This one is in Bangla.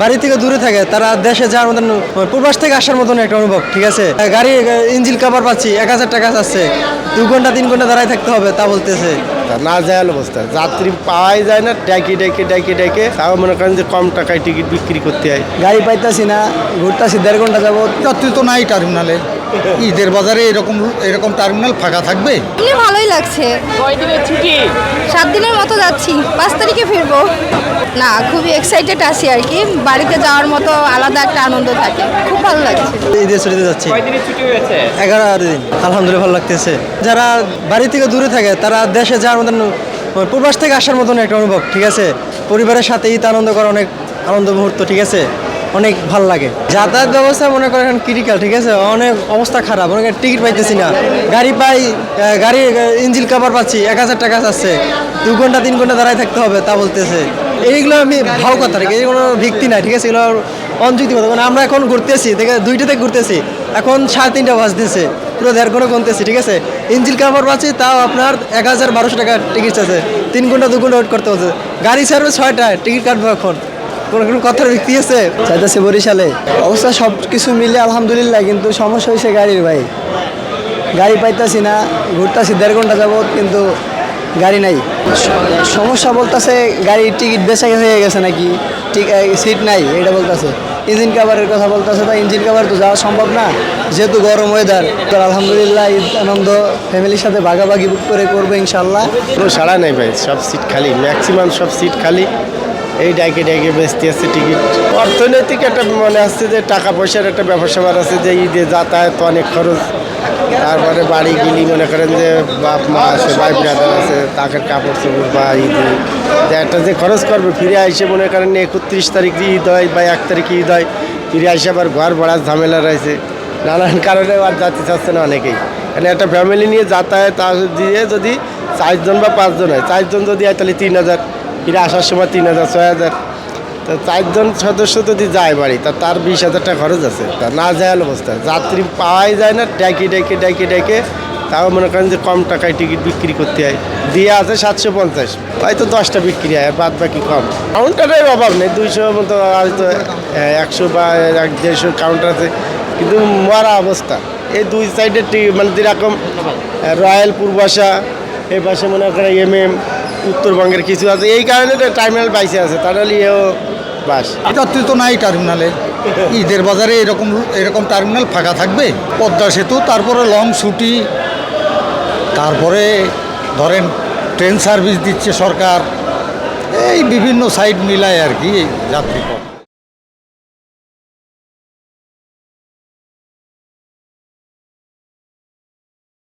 বাড়ি থেকে দূরে থাকে তারা দেশে যাওয়ার মতন পূর্বাস থেকে আসার মতন একটা অনুভব ঠিক আছে? গাড়ি ইঞ্জিল কাভার পাচ্ছি এক হাজার টাকা আছে দু ঘণ্টা তিন ঘণ্টা দাঁড়ায় থাকতে হবে তা বলতেছে। না যায় অবস্থা যাত্রী পাওয়াই যায় না ডেকে ডেকে ডেকে ডেকে তাও মনে করেন যে কম টাকায় টিকিট বিক্রি করতে হয়। গাড়ি পাইতাছি না ঘুরতাছি দেড় ঘণ্টা যাবত যাত্রী তো নাই টার্মিনালে ঈদের বাজারে এরকম এরকম টার্মিনাল ফাঁকা থাকবে? ভালোই লাগছে। ছুটি? সাত দিনের মতো যাচ্ছি পাঁচ তারিখে ফিরবো। না খুবই এক্সাইটেড আছি আর কি। বাড়িতে যাওয়ার মতো আলাদা একটা আনন্দ থাকে। খুব ভালো লাগছে। ঈদের ছুটিতে যাচ্ছি। কয়দিনের ছুটি হয়েছে? এগারো দিন। আলহামদুলিল্লাহ ভালো লাগতেছে। যারা বাড়ি থেকে দূরে থাকে তারা দেশে যাওয়ার মতন প্রবাস থেকে আসার মতন একটা অনুভব ঠিক আছে? পরিবারের সাথে ঈদ আনন্দ করা অনেক আনন্দ মুহূর্ত ঠিক আছে? অনেক ভালো লাগে। যাতায়াত ব্যবস্থা মনে করেন এখন ক্রিটিক্যাল ঠিক আছে? অনেক অবস্থা খারাপ, অনেক টিকিট পাইতেছি না। গাড়ি পাই গাড়ি ইঞ্জিল কাভার পাচ্ছি, এক হাজার টাকা আছে দু ঘণ্টা, তিন ঘণ্টা দাঁড়ায় থাকতে হবে, তা বলতেছে। এইগুলো আমি ভাও কথা, ঠিক কোনো ভিত্তি নাই, ঠিক আছে? এগুলো অনযুক্তিগত মানে আমরা এখন ঘুরতেছি, দেখে দুইটা থেকে ঘুরতেছি। এখন সাড়ে তিনটা বাজতেছে, পুরো দেড় ঘণ্টা গুনতেছি, ঠিক আছে? ইঞ্জিল কাভার পাচ্ছি, তাও আপনার এক হাজার বারোশো টাকা টিকিট আছে তিন ঘণ্টা, দু ঘণ্টা ওয়েট করতে হচ্ছে। গাড়ি ছাড়বে ছয়টায় টিকিট কাটবো এখন। কোনো কোনো কথার ভিত্তি আছে? চাইতেছে বরিশালে। অবস্থা সব কিছু মিলে আলহামদুলিল্লাহ কিন্তু সমস্যা হয়েছে গাড়ির ভাই। গাড়ি পাইতাছি না ঘুরতাছি দেড় ঘণ্টা যাবত কিন্তু গাড়ি নাই। সমস্যা বলতেছে গাড়ির টিকিট বেচা হয়ে গেছে নাকি? ঠিক সিট নাই এটা বলতেছে। ইঞ্জিন কাভারের কথা বলতেছে তা ইঞ্জিন কাভার তো যাওয়া সম্ভব না। যেহেতু গরম ওয়েদার তো আলহামদুলিল্লাহ ঈদ আনন্দ ফ্যামিলির সাথে ভাগাভাগি বুক করে করব ইনশাল্লাহ কোনো সাড়া নেই ভাই সব সিট খালি ম্যাক্সিমাম সব সিট খালি। এই ডাইকে ডাইকে বেচতে আছে টিকিট। অর্থনৈতিক একটা মনে আসছে যে টাকা পয়সার একটা ব্যাপার স্যাপার আছে যে ঈদে যাতায়াত অনেক খরচ। তারপরে বাড়ি গেলি মনে করেন যে বাপ মা আছে, ভাই ব্রাদার আছে তাকে কাপড় চোপড় বা ঈদে। যে একটা যে খরচ করবে, ফিরে আইসে মনে করেন একত্রিশ তারিখ ঈদ হয় বা এক তারিখ ঈদ হয়, ফিরে আইসে আবার ঘর ভাড়ার ঝামেলা রয়েছে। নানান কারণে আর যাতে চাচ্ছে না অনেকেই। মানে একটা ফ্যামিলি নিয়ে যাতায়াত আস- দিয়ে যদি চারজন বা পাঁচজন হয়, চারজন যদি হয় তাহলে তিন হাজার। ফিরে আসার সময় তিন হাজার, ছয় হাজার। তা চারজন সদস্য যদি যায় বাড়ি, তা তার বিশ হাজার টাকা খরচ আছে। তা না যায় অবস্থা। যাত্রী পাওয়াই যায় না, ডেকে ডেকে ডেকে ডেকে। তাও মনে করেন যে কম টাকায় টিকিট বিক্রি করতে হয়। দিয়ে আছে সাতশো পঞ্চাশ। হয়তো দশটা বিক্রি হয় বাদ বাকি কম। কাউন্টারের অভাব নেই। দুইশো মতো হয়তো একশো বা এক দেড়শো কাউন্টার আছে। কিন্তু মরা অবস্থা। এই দুই সাইডের মানে যেরকম রয়্যাল পূর্বাশা এই পাশে মনে করেন এম এম উত্তরবঙ্গের কিছু আছে। এই কারণে তো টার্মিনাল বাইসে আছে তাহলে ইয়েও বাস। যাত্রী তো নাই টার্মিনালে ঈদের বাজারে এরকম এরকম টার্মিনাল ফাঁকা থাকবে? পদ্মা সেতু, তারপরে লং ছুটি, তারপরে ধরেন ট্রেন সার্ভিস দিচ্ছে সরকার। এই বিভিন্ন সাইড মিলায় আর কি যাত্রী পথ